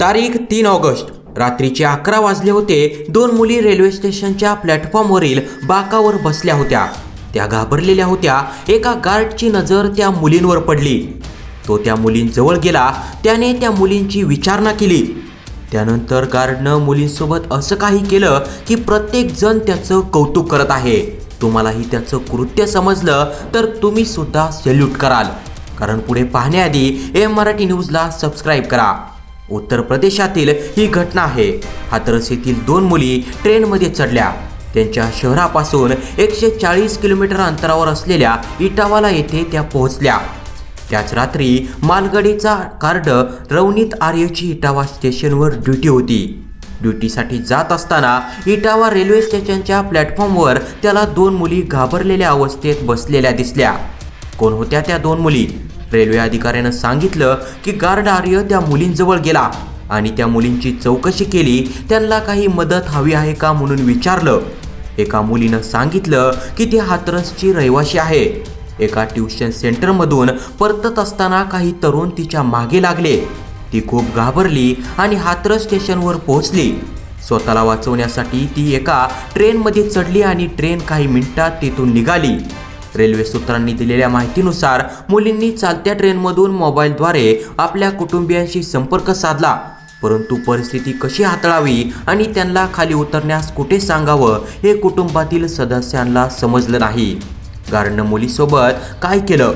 तारीख तीन ऑगस्ट. रात्रीचे अकरा वाजले होते दोन मुली रेल्वे स्टेशनच्या प्लॅटफॉर्मवरील बाकावर बसल्या होत्या. त्या घाबरलेल्या होत्या एका गार्डची नजर त्या मुलींवर पडली. तो त्या मुलींजवळ गेला त्याने त्या मुलींची विचारणा केली. त्यानंतर गार्डनं मुलींसोबत असं काही केलं की प्रत्येक जण त्याचं कौतुक करत आहे. तुम्हालाही त्याचं कृत्य समजलं तर तुम्ही सुद्धा सेल्यूट कराल. कारण पुढे पाहण्याआधी एम मराठी न्यूजला सबस्क्राईब करा. उत्तर प्रदेशातील ही घटना आहे. हाथरस येथील दोन मुली ट्रेनमध्ये चढल्या. त्यांच्या शहरापासून एकशे चाळीस किलोमीटर अंतरावर असलेल्या इटावाला येथे त्या पोहोचल्या. त्याच रात्री मालगाडीचा कार्ड रवनीत आर्यची इटावा स्टेशनवर ड्युटी होती. ड्युटीसाठी जात असताना इटावा रेल्वे स्टेशनच्या प्लॅटफॉर्मवर त्याला दोन मुली घाबरलेल्या अवस्थेत बसलेल्या दिसल्या. कोण होत्या त्या दोन मुली? रेल्वे अधिकाऱ्यानं सांगितलं की गार्ड आर्य त्या मुलींजवळ गेला आणि त्या मुलींची चौकशी केली. त्यांना काही मदत हवी आहे का म्हणून विचारलं. एका मुलीनं सांगितलं की ती हाथरसची रहिवाशी आहे. एका ट्युशन सेंटरमधून परतत असताना काही तरुण तिच्यामागे लागले. ती खूप घाबरली आणि हाथरस स्टेशनवर पोहोचली. स्वतःला वाचवण्यासाठी ती एका ट्रेनमध्ये चढली आणि ट्रेन काही मिनिटात तिथून निघाली. रेल्वे सूत्रांनी दिलेल्या माहितीनुसार मुलींनी चालत्या ट्रेनमधून मोबाईलद्वारे आपल्या कुटुंबियांशी संपर्क साधला. परंतु परिस्थिती कशी हाताळावी आणि त्यांना खाली उतरण्यास कुठे सांगावं हे कुटुंबातील सदस्यांना समजलं नाही. गारणं मुलीसोबत काय केलं?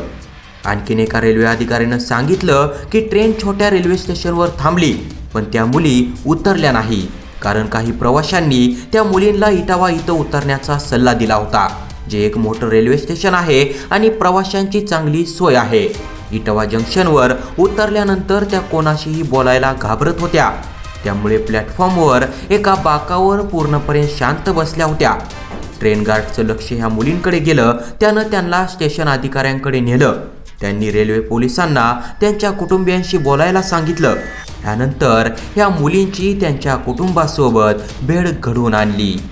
आणखीन एका रेल्वे अधिकाऱ्यानं सांगितलं की ट्रेन छोट्या रेल्वे स्टेशनवर थांबली पण त्या मुली उतरल्या नाही. कारण काही प्रवाशांनी त्या मुलींना इटावा इथं उतरण्याचा सल्ला दिला होता. जे एक मोठं रेल्वे स्टेशन आहे आणि प्रवाशांची चांगली सोय आहे. इटवा जंक्शनवर उतरल्यानंतर त्या कोणाशीही बोलायला घाबरत होत्या. त्यामुळे प्लॅटफॉर्मवर एका बाकावर पूर्णपणे शांत बसल्या होत्या. ट्रेन गार्डचं लक्ष ह्या मुलींकडे गेलं त्यानं त्यांना स्टेशन अधिकाऱ्यांकडे नेलं. त्यांनी रेल्वे पोलिसांना त्यांच्या कुटुंबियांशी बोलायला सांगितलं. त्यानंतर ह्या मुलींची त्यांच्या कुटुंबासोबत भेट घडवून आणली.